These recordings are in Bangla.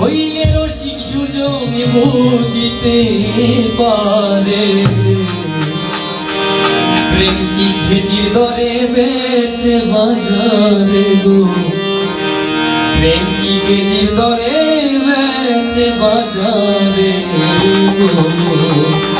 হইলে রসিক সুযোগ বুঝিতে পারে। প্রেম কি খেজির দরে বেচে বাজারে গো? প্রেম কি খেজির দরে বেচে বাজারে গো?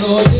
no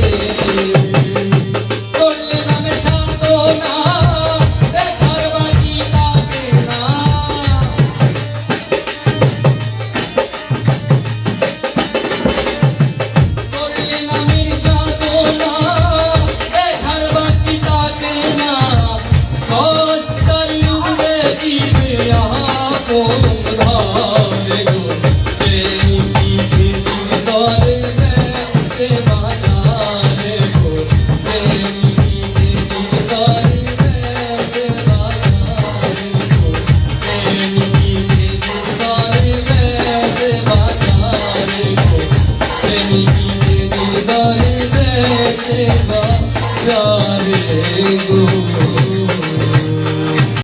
yeah.